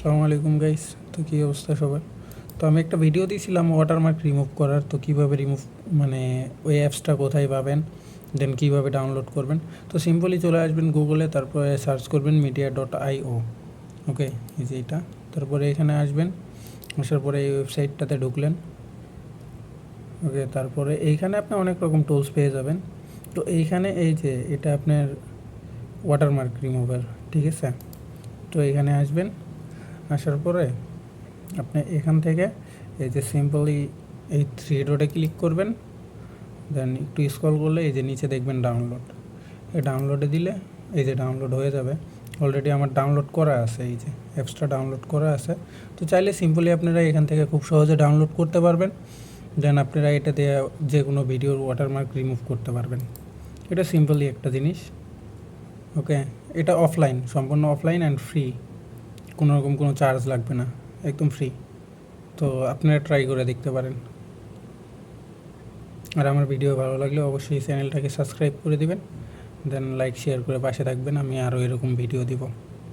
আসসালামু আলাইকুম গাইস তো কী অবস্থা সবার? তো আমি একটা ভিডিও দিয়েছিলাম ওয়াটারমার্ক রিমুভ করার, তো কীভাবে রিমুভ মানে ওই অ্যাপসটা কোথায় পাবেন দেন কীভাবে ডাউনলোড করবেন? তো সিম্পলি চলে আসবেন গুগলে তারপরে সার্চ করবেন মিডিয়া ডট আইও ওকে এই যে এটা। তারপরে এখানে আসবেন, আসার পরে এই ওয়েবসাইটটাতে ঢুকলেন ওকে তারপরে এইখানে আপনি অনেক রকম টুলস পেয়ে যাবেন। তো এইখানে এই যে এটা আপনার ওয়াটারমার্ক রিমুভার ঠিক আছে? তো এখানে আসবেন। আসার পরে আপনি এখান থেকে এই যে সিম্পলি এই থ্রি ডটে ক্লিক করবেন দেন একটু স্ক্রল করলে এই যে নিচে দেখবেন ডাউনলোড এই ডাউনলোডে দিলে এই যে ডাউনলোড হয়ে যাবে। অলরেডি আমার ডাউনলোড করা আছে, এই যে অ্যাপসটা ডাউনলোড করা আছে। তো চাইলে সিম্পলি আপনারা এখান থেকে খুব সহজে ডাউনলোড করতে পারবেন। দেন আপনারা এটা দিয়ে যে কোনো ভিডিওর ওয়াটারমার্ক রিমুভ করতে পারবেন। এটা সিম্পলি একটা জিনিস। ওকে এটা অফলাইন সম্পূর্ণ অফলাইন অ্যান্ড ফ্রি কোনো রকম কোনো চার্জ লাগবে না, একদম ফ্রি তো আপনারা ট্রাই করে দেখতে পারেন। আর আমার ভিডিও ভালো লাগলে অবশ্যই চ্যানেলটাকে সাবস্ক্রাইব করে দিবেন দেন লাইক শেয়ার করে পাশে থাকবেন, আমি আরও এরকম ভিডিও দিব।